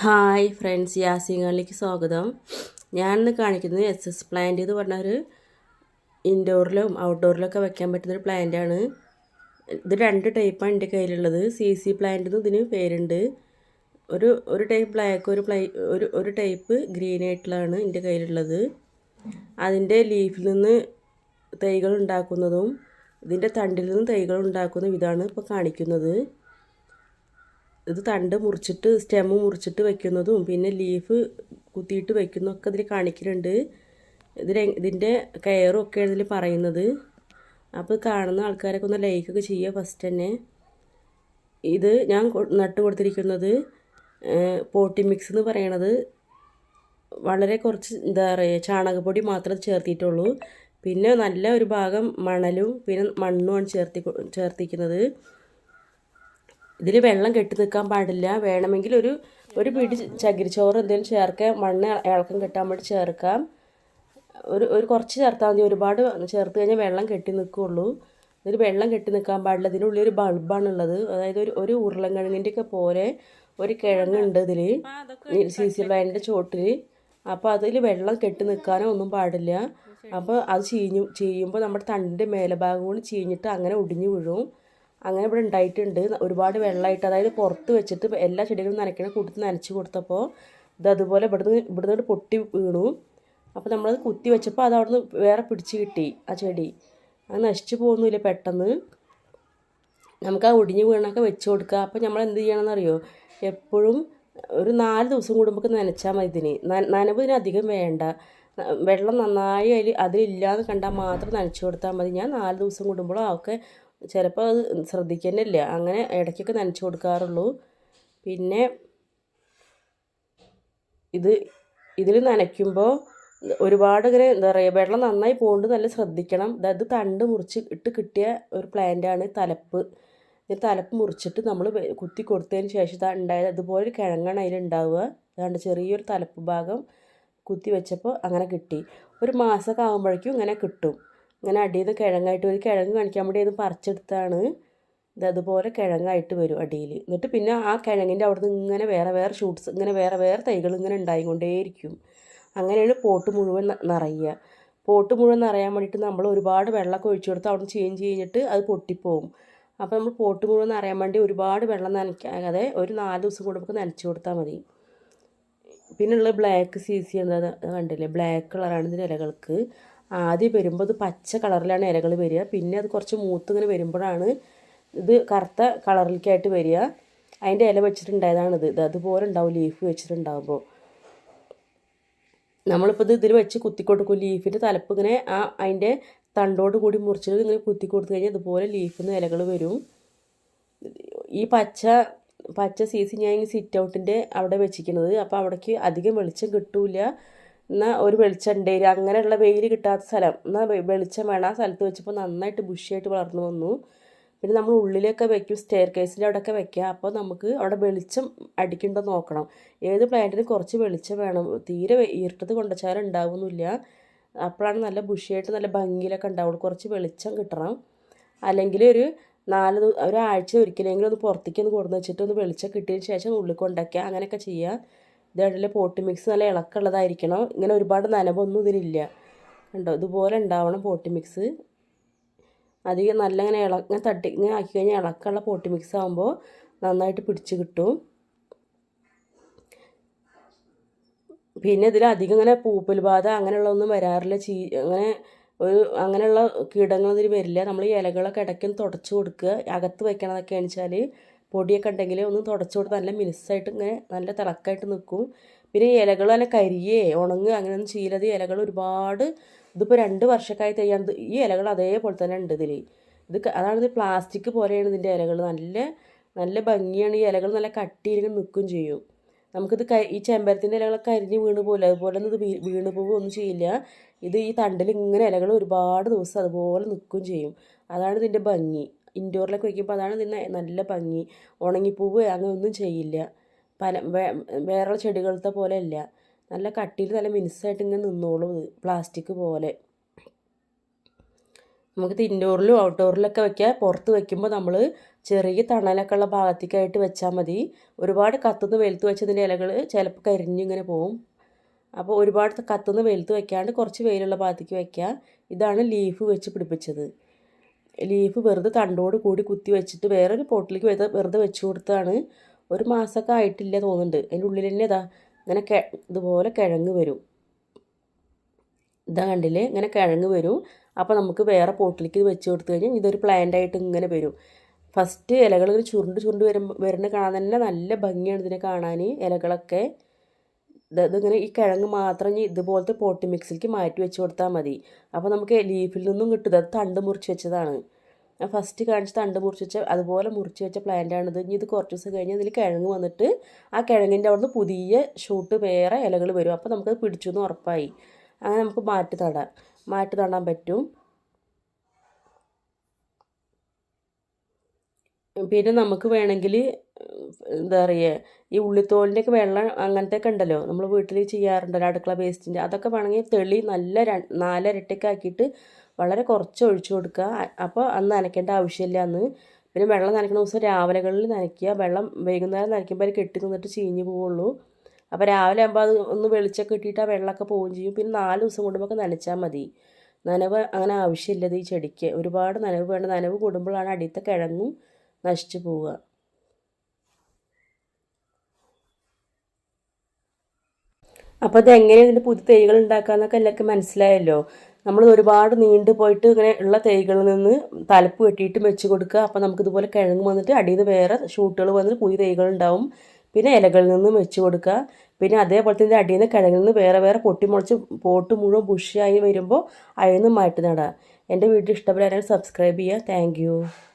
Hi friends യാസിങ്ങളിലേക്ക് സ്വാഗതം. ഞാൻ ഇന്ന് കാണിക്കുന്നത് എസ് എസ് പ്ലാന്റ് എന്ന് പറഞ്ഞ ഒരു ഇൻഡോറിലും ഔട്ട്ഡോറിലൊക്കെ വെക്കാൻ പറ്റുന്നൊരു പ്ലാന്റാണ് ഇത് രണ്ട് ടൈപ്പാണ് എന്റെ കയ്യിലുള്ളത്. സി സി പ്ലാന്റ് എന്ന് ഇതിന് പേരുണ്ട്. ഒരു ഒരു ടൈപ്പ് ബ്ലാക്ക് ഒരു പ്ലൈ ഒരു ഒരു ടൈപ്പ് ഗ്രീൻ ആയിട്ടുള്ളതാണ് എന്റെ കയ്യിലുള്ളത്. അതിന്റെ ലീഫിൽ നിന്ന് തൈകൾ ഉണ്ടാക്കുന്നതും ഇതിന്റെ തണ്ടിൽ നിന്ന് തൈകൾ ഉണ്ടാക്കുന്നതും ഇതാണ് ഇപ്പോൾ കാണിക്കുന്നത്. ഇത് തണ്ട് മുറിച്ചിട്ട് സ്റ്റെമ്മ് മുറിച്ചിട്ട് വെക്കുന്നതും പിന്നെ ലീഫ് കുത്തിയിട്ട് വെക്കുന്നതൊക്കെ ഇതിൽ കാണിക്കുന്നുണ്ട് ഇതിൽ ഇതിന്റെ കെയറും ഒക്കെ ഇതിൽ പറയുന്നത്. അപ്പോൾ കാണുന്ന ആൾക്കാരൊക്കെ ഒന്ന് ലൈക്കൊക്കെ ചെയ്യുക ഫസ്റ്റ് തന്നെ. ഇത് ഞാൻ നട്ട് കൊടുത്തിരിക്കുന്നത് പോട്ടി മിക്സ് എന്ന് പറയണത്. വളരെ കുറച്ച് എന്താ പറയുക ചാണകപ്പൊടി മാത്രം ചേർത്തിട്ടുള്ളൂ. പിന്നെ നല്ല ഒരു ഭാഗം മണലും പിന്നെ മണ്ണുമാണ് ചേർത്തി ചേർത്തിക്കുന്നത് ഇതിൽ വെള്ളം കെട്ടി നിൽക്കാൻ പാടില്ല. വേണമെങ്കിൽ ഒരു ഒരു പിടി ചകിരിച്ചോറ് എന്തെങ്കിലും ചേർക്കാം. മണ്ണ് ഇളക്കം കെട്ടാൻ വേണ്ടി ചേർക്കാം. ഒരു ഒരു കുറച്ച് ചേർത്താൽ മതി. ഒരുപാട് ചേർത്ത് കഴിഞ്ഞാൽ വെള്ളം കെട്ടി നിൽക്കുകയുള്ളൂ ഇതിൽ വെള്ളം കെട്ടി നിൽക്കാൻ പാടില്ല. ഇതിനുള്ളിൽ ഒരു ബൾബാണ് ഉള്ളത്. അതായത് ഒരു ഒരു ഉരുളങ്കിഴങ്ങിന്റെ ഒക്കെ പോലെ ഒരു കിഴങ്ങുണ്ട് ഇതിൽ. സി സി ലൈനിന്റെ ചോട്ടിൽ. അപ്പോൾ അതിൽ വെള്ളം കെട്ടി നിൽക്കാനോ ഒന്നും പാടില്ല. അപ്പോൾ അത് ചീഞ്ഞു ചെയ്യുമ്പോൾ നമ്മുടെ തണ്ടിന്റെ മേലഭാഗം കൊണ്ട് ചീഞ്ഞിട്ട് അങ്ങനെ ഒടിഞ്ഞു വീഴും. അങ്ങനെ ഇവിടെ ഉണ്ടായിട്ടുണ്ട്. ഒരുപാട് വെള്ളമായിട്ട് അതായത് പുറത്ത് വെച്ചിട്ട് എല്ലാ ചെടികളും നനയ്ക്കണ കൂട്ടത്തിൽ നനച്ച് കൊടുത്തപ്പോൾ ഇത് അതുപോലെ ഇവിടുന്ന് ഇവിടുന്ന് പൊട്ടി വീണു. അപ്പോൾ നമ്മളത് കുത്തി വെച്ചപ്പോൾ അത് അവിടുന്ന് വേറെ പിടിച്ച് കിട്ടി ആ ചെടി. അത് നശിച്ചു പോകുന്നില്ല പെട്ടെന്ന്. നമുക്ക് ആ ഒടിഞ്ഞ് വീണൊക്കെ വെച്ച് കൊടുക്കുക. അപ്പോൾ നമ്മൾ എന്ത് ചെയ്യണമെന്ന് അറിയോ? എപ്പോഴും ഒരു നാല് ദിവസം കൂടുമ്പോൾ നനച്ചാൽ മതി ഇതിന്. നനവ് ഇതിന് അധികം വേണ്ട. വെള്ളം നന്നായി അതിൽ അതിലില്ലാന്ന് കണ്ടാൽ മാത്രം നനച്ചു കൊടുത്താൽ മതി. ഞാൻ നാല് ദിവസം കൂടുമ്പോഴോ ഒക്കെ ചിലപ്പോൾ അത് ശ്രദ്ധിക്കുന്നില്ല. അങ്ങനെ ഇടയ്ക്കൊക്കെ നനച്ച് കൊടുക്കാറുള്ളൂ. പിന്നെ ഇത് ഇതിൽ നനയ്ക്കുമ്പോൾ ഒരുപാട് ഇങ്ങനെ എന്താ പറയുക വെള്ളം നന്നായി പോകേണ്ടത് നല്ല ശ്രദ്ധിക്കണം. അതായത് തണ്ട് മുറിച്ച് ഇട്ട് കിട്ടിയ ഒരു പ്ലാന്റാണ് തലപ്പ്. ഇതിൽ തലപ്പ് മുറിച്ചിട്ട് നമ്മൾ കുത്തി കൊടുത്തതിന് ശേഷം ഉണ്ടായത് അതുപോലെ ഒരു കിഴങ്ങാണ് അതിലുണ്ടാവുക അതുകൊണ്ട് ചെറിയൊരു തലപ്പ് ഭാഗം കുത്തി വെച്ചപ്പോൾ അങ്ങനെ കിട്ടി. ഒരു മാസമൊക്കെ ആകുമ്പോഴേക്കും ഇങ്ങനെ കിട്ടും. ഇങ്ങനെ നിന്ന് കിഴങ്ങായിട്ട് ഒരു കിഴങ്ങ് കാണിക്കാൻ വേണ്ടി അത് പറിച്ചെടുത്താണ് ഇത് അതുപോലെ കിഴങ്ങായിട്ട് വരും അടിയിൽ. എന്നിട്ട് പിന്നെ ആ കിഴങ്ങിന്റെ അവിടെ നിന്ന് ഇങ്ങനെ വേറെ വേറെ ഷൂട്ട്സ് ഇങ്ങനെ വേറെ വേറെ തൈകൾ ഇങ്ങനെ ഉണ്ടായിക്കൊണ്ടേയിരിക്കും. അങ്ങനെയാണ് പോട്ട് മുഴുവൻ നിറയുക. പോട്ട് മുഴുവൻ നിറയാൻ വേണ്ടിയിട്ട് നമ്മൾ ഒരുപാട് വെള്ളമൊക്കെ ഒഴിച്ചു കൊടുത്ത് അവിടെ ചേഞ്ച് കഴിഞ്ഞിട്ട് അത് പൊട്ടിപ്പോവും. അപ്പോൾ നമ്മൾ പോട്ട് മുഴുവൻ നിറയാൻ വേണ്ടി ഒരുപാട് വെള്ളം നനയ്ക്കാതെ ഒരു നാല് ദിവസം കൂടുമ്പോൾ നനച്ചു കൊടുത്താൽ മതി. പിന്നെയുള്ള ബ്ലാക്ക് സി സി എന്താ കണ്ടില്ലേ? ബ്ലാക്ക് കളറാണ് ഇതിന്റെ ഇലകൾക്ക്. ആദ്യം വരുമ്പോൾ ഇത് പച്ച കളറിലാണ് ഇലകൾ വരിക. പിന്നെ അത് കുറച്ച് മൂത്ത് ഇങ്ങനെ വരുമ്പോഴാണ് ഇത് കറുത്ത കളറിലേക്കായിട്ട് വരിക. അതിന്റെ ഇല വെച്ചിട്ടുണ്ടായതാണിത്. ഇത് അതുപോലെ ഉണ്ടാവും ലീഫ് വെച്ചിട്ടുണ്ടാകുമ്പോൾ നമ്മളിപ്പോൾ ഇത് ഇതിൽ വെച്ച് കുത്തി കൊടുക്കും ലീഫിന്റെ തലപ്പ് ഇങ്ങനെ ആ അതിന്റെ തണ്ടോട് കൂടി മുറിച്ചിട്ട് ഇങ്ങനെ കുത്തി കൊടുത്തു കഴിഞ്ഞാൽ ഇതുപോലെ ലീഫിൽ നിന്ന് ഇലകൾ വരും. ഈ പച്ച പച്ച സീസി ഞാൻ സിറ്റ് ഔട്ടിന്റെ അവിടെ വെച്ചിരിക്കുന്നത്. അപ്പോൾ അവിടേക്ക് അധികം വെളിച്ചം കിട്ടൂല. എന്നാൽ ഒരു വെളിച്ചം ഉണ്ടേരി അങ്ങനെയുള്ള വെയിൽ കിട്ടാത്ത സ്ഥലം. എന്നാൽ വെളിച്ചം വേണം ആ സ്ഥലത്ത് വെച്ചപ്പോൾ നന്നായിട്ട് ബുഷിയായിട്ട് വളർന്നു വന്നു. പിന്നെ നമ്മൾ ഉള്ളിലൊക്കെ വെക്കും സ്റ്റെയർ കേസിന്റെ അവിടെയൊക്കെ വെക്കുക. അപ്പോൾ നമുക്ക് അവിടെ വെളിച്ചം അടിക്കണ്ടോ നോക്കണം. ഏത് പ്ലാന്റിന് കുറച്ച് വെളിച്ചം വേണം. തീരെ ഇരുട്ടത്ത് കൊണ്ടുവച്ചാലും ഉണ്ടാവുന്നില്ല അപ്പോഴാണ് നല്ല ബുഷിയായിട്ട് നല്ല ഭംഗിയിലൊക്കെ ഉണ്ടാവുള്ളൂ. കുറച്ച് വെളിച്ചം കിട്ടണം. അല്ലെങ്കിൽ ഒരു നാല് ഒരാഴ്ച ഒരിക്കലെങ്കിലും ഒന്ന് പുറത്തേക്ക് ഒന്ന് കൊടുന്ന് വെച്ചിട്ട് ഒന്ന് വെളിച്ചം കിട്ടിയതിന് ശേഷം ഉള്ളിൽ കൊണ്ടാക്കുക അങ്ങനെയൊക്കെ ചെയ്യുക ഇതായിട്ടുള്ള പോട്ടി മിക്സ് നല്ല ഇളക്കുള്ളതായിരിക്കണം. ഇങ്ങനെ ഒരുപാട് നനവൊന്നും ഇതിനില്ല കണ്ടോ? ഇതുപോലെ ഉണ്ടാവണം പോട്ടി മിക്സ് അധികം നല്ല ഇങ്ങനെ ഇള ഇങ്ങനെ തട്ടി ഇങ്ങനെ ആക്കി കഴിഞ്ഞാൽ ഇളക്കുള്ള പോട്ടി മിക്സ് ആകുമ്പോൾ നന്നായിട്ട് പിടിച്ച് കിട്ടും. പിന്നെ ഇതിൽ അധികം ഇങ്ങനെ പൂപ്പൽ ബാധ അങ്ങനെയുള്ളതൊന്നും വരാറില്ല. ചീ അങ്ങനെ ഒരു അങ്ങനെയുള്ള കീടങ്ങളൊന്നും വരില്ല. നമ്മൾ ഈ ഇലകളൊക്കെ ഇടയ്ക്കൊന്ന് തുടച്ച് കൊടുക്കുക. അകത്ത് വെക്കണതൊക്കെ വെച്ചാൽ പൊടിയൊക്കെ ഉണ്ടെങ്കിൽ ഒന്ന് തുടച്ചു കൊടുത്ത് നല്ല മിനുസായിട്ട് ഇങ്ങനെ നല്ല തിളക്കായിട്ട് നിൽക്കും പിന്നെ ഇലകൾ നല്ല കരിയേ ഉണങ്ങുക അങ്ങനെയൊന്നും ചെയ്യില്ലത് ഇലകൾ ഒരുപാട് ഇതിപ്പോൾ രണ്ട് വർഷക്കായി തയ്യാൻ ഈ ഇലകൾ അതേപോലെ തന്നെ ഉണ്ട് ഇതിൽ ഇത് അതാണ് ഇത് പ്ലാസ്റ്റിക് പോലെയാണ് ഇതിന്റെ ഇലകൾ നല്ല നല്ല ഭംഗിയാണ് ഈ ഇലകൾ നല്ല കട്ടിയിരിക്കും നിൽക്കും ചെയ്യും. നമുക്കിത് ക ഈ ചെമ്പരത്തിന്റെ ഇലകളൊക്കെ അരിഞ്ഞ് വീണ് പോകില്ല അതുപോലെ ഒന്നും ഇത് വീണ് ഒന്നും ചെയ്യില്ല. ഇത് ഈ തണ്ടിൽ ഇങ്ങനെ ഇലകൾ ഒരുപാട് ദിവസം അതുപോലെ നിൽക്കും ചെയ്യും. അതാണ് ഇതിന്റെ ഭംഗി. ഇൻഡോറിലൊക്കെ വയ്ക്കുമ്പോൾ അതാണ് ഇതിന് നല്ല ഭംഗി. ഉണങ്ങിപ്പൂവ് അങ്ങനെ ഒന്നും ചെയ്യില്ല പല വേറെ ചെടികളത്തെ പോലെ അല്ല നല്ല കട്ടിയിൽ നല്ല മിനുസായിട്ട് ഇങ്ങനെ നിന്നോളും പ്ലാസ്റ്റിക് പോലെ. നമുക്ക് ഇൻഡോറിലും ഔട്ട്ഡോറിലൊക്കെ വെക്കാം പുറത്ത് വെക്കുമ്പോൾ നമ്മൾ ചെറിയ തണലൊക്കെ ഉള്ള ഭാഗത്തേക്കായിട്ട് വെച്ചാൽ മതി. ഒരുപാട് കത്തുന്ന വെളുത്ത് വെച്ചതിന്റെ ഇലകൾ ചിലപ്പോൾ കരിഞ്ഞിങ്ങനെ പോവും. അപ്പോൾ ഒരുപാട് കത്തുന്ന വെളുത്ത് വെക്കാണ്ട് കുറച്ച് വെയിലുള്ള ഭാഗത്തേക്ക് വെക്കുക ഇതാണ് ലീഫ് വെച്ച് പിടിപ്പിച്ചത്. ലീഫ് വെറുതെ തണ്ടോട് കൂടി കുത്തി വെച്ചിട്ട് വേറൊരു പോട്ടിലേക്ക് വെറുതെ വെറുതെ വെച്ച് കൊടുത്താണ് ഒരു മാസമൊക്കെ ആയിട്ടില്ല തോന്നുന്നുണ്ട്. അതിന്റെ ഉള്ളിൽ തന്നെ ഇതാ ഇങ്ങനെ കെ ഇതുപോലെ കിഴങ്ങ് വരും. ഇതാ കണ്ടില്ലേ? ഇങ്ങനെ കിഴങ്ങ് വരും. അപ്പോൾ നമുക്ക് വേറെ പോട്ടിലേക്ക് വെച്ച് കൊടുത്തു കഴിഞ്ഞാൽ ഇതൊരു പ്ലാന്റായിട്ട് ഇങ്ങനെ വരും. ഫസ്റ്റ് ഇലകൾ ഇങ്ങനെ ചുരുണ്ട് ചുരുണ്ട് വരുമ്പോൾ വരുന്ന കാണാൻ തന്നെ നല്ല ഭംഗിയാണ് ഇതിനെ കാണാൻ ഇലകളൊക്കെ. ഇതിങ്ങനെ ഈ കിഴങ്ങ് മാത്രം ഇനി ഇതുപോലത്തെ പോട്ടി മിക്സിലേക്ക് മാറ്റി വെച്ച് കൊടുത്താൽ മതി. അപ്പോൾ നമുക്ക് ലീഫിൽ നിന്നും കിട്ടും. അത് തണ്ട് മുറിച്ച് വെച്ചതാണ്. ഞാൻ ഫസ്റ്റ് കാണിച്ച് തണ്ട് മുറിച്ച് വെച്ച അതുപോലെ മുറിച്ച് വെച്ച പ്ലാന്റാണിത് ഇനി ഇത് കുറച്ച് ദിവസം കഴിഞ്ഞ് അതിൽ കിഴങ്ങ് വന്നിട്ട് ആ കിഴങ്ങിന്റെ അവിടുന്ന് പുതിയ ഷൂട്ട് വേറെ ഇലകൾ വരും. അപ്പോൾ നമുക്കത് പിടിച്ചു എന്ന് ഉറപ്പായി. അങ്ങനെ നമുക്ക് മാറ്റി നടാം മാറ്റി നടാൻ പറ്റും. പിന്നെ നമുക്ക് വേണമെങ്കിൽ എന്താ പറയുക ഈ ഉള്ളിത്തോലിന്റെയൊക്കെ വെള്ളം അങ്ങനത്തെയൊക്കെ ഉണ്ടല്ലോ നമ്മൾ വീട്ടിൽ ചെയ്യാറുണ്ടല്ലോ അടുക്കള വേസ്റ്റിന്റെ അതൊക്കെ വേണമെങ്കിൽ തെളി നല്ല നാലരട്ടയൊക്കെ ആക്കിയിട്ട് വളരെ കുറച്ച് ഒഴിച്ചു കൊടുക്കുക. അപ്പോൾ അന്ന് നനയ്ക്കേണ്ട ആവശ്യമില്ല അന്ന്. പിന്നെ വെള്ളം നനയ്ക്കുന്ന ദിവസം രാവിലെകളിൽ നനയ്ക്കുക. വെള്ളം വൈകുന്നേരം നനയ്ക്കുമ്പോൾ അത് കെട്ടി നിന്നിട്ട് ചീഞ്ഞ് പോവുള്ളൂ. അപ്പോൾ രാവിലെ ആകുമ്പോൾ അത് ഒന്ന് വെളിച്ചൊക്കെ ഇട്ടിട്ട് ആ വെള്ളമൊക്കെ പോവുകയും ചെയ്യും. പിന്നെ നാല് ദിവസം കൂടുമ്പോൾ നനച്ചാൽ മതി. നനവ് അങ്ങനെ ആവശ്യമില്ലത് ഈ ചെടിക്ക്. ഒരുപാട് നനവ് വേണ്ട നനവ് കൂടുമ്പോഴാണ് അടിയത്തെ കിഴങ്ങും നശിച്ചു പോവുക. അപ്പോൾ അത് എങ്ങനെ ഇതിന്റെ പുതിയ തൈകൾ ഉണ്ടാക്കാമെന്നൊക്കെ എല്ലാവർക്കും മനസ്സിലായല്ലോ. നമ്മൾ ഒരുപാട് നീണ്ടു പോയിട്ട് ഇങ്ങനെ ഉള്ള തൈകളിൽ നിന്ന് തലപ്പ് വെട്ടിയിട്ട് വെച്ച് കൊടുക്കുക. അപ്പോൾ നമുക്കിതുപോലെ കിഴങ്ങ് വന്നിട്ട് അടിയിൽ നിന്ന് വേറെ ഷൂട്ടുകൾ വന്നിട്ട് പുതിയ തൈകൾ ഉണ്ടാവും. പിന്നെ ഇലകളിൽ നിന്ന് വെച്ച് കൊടുക്കുക. പിന്നെ അതേപോലെ തന്നെ അടിയിൽ നിന്ന് കിഴങ്ങിൽ നിന്ന് വേറെ വേറെ പൊട്ടിമുളച്ച് പോട്ട് മുഴുവൻ ബുഷിയായി വരുമ്പോൾ അതിൽ നിന്ന് മാറ്റി എന്റെ വീഡിയോ ഇഷ്ടപ്പെട്ടാൽ സബ്സ്ക്രൈബ് ചെയ്യുക. താങ്ക്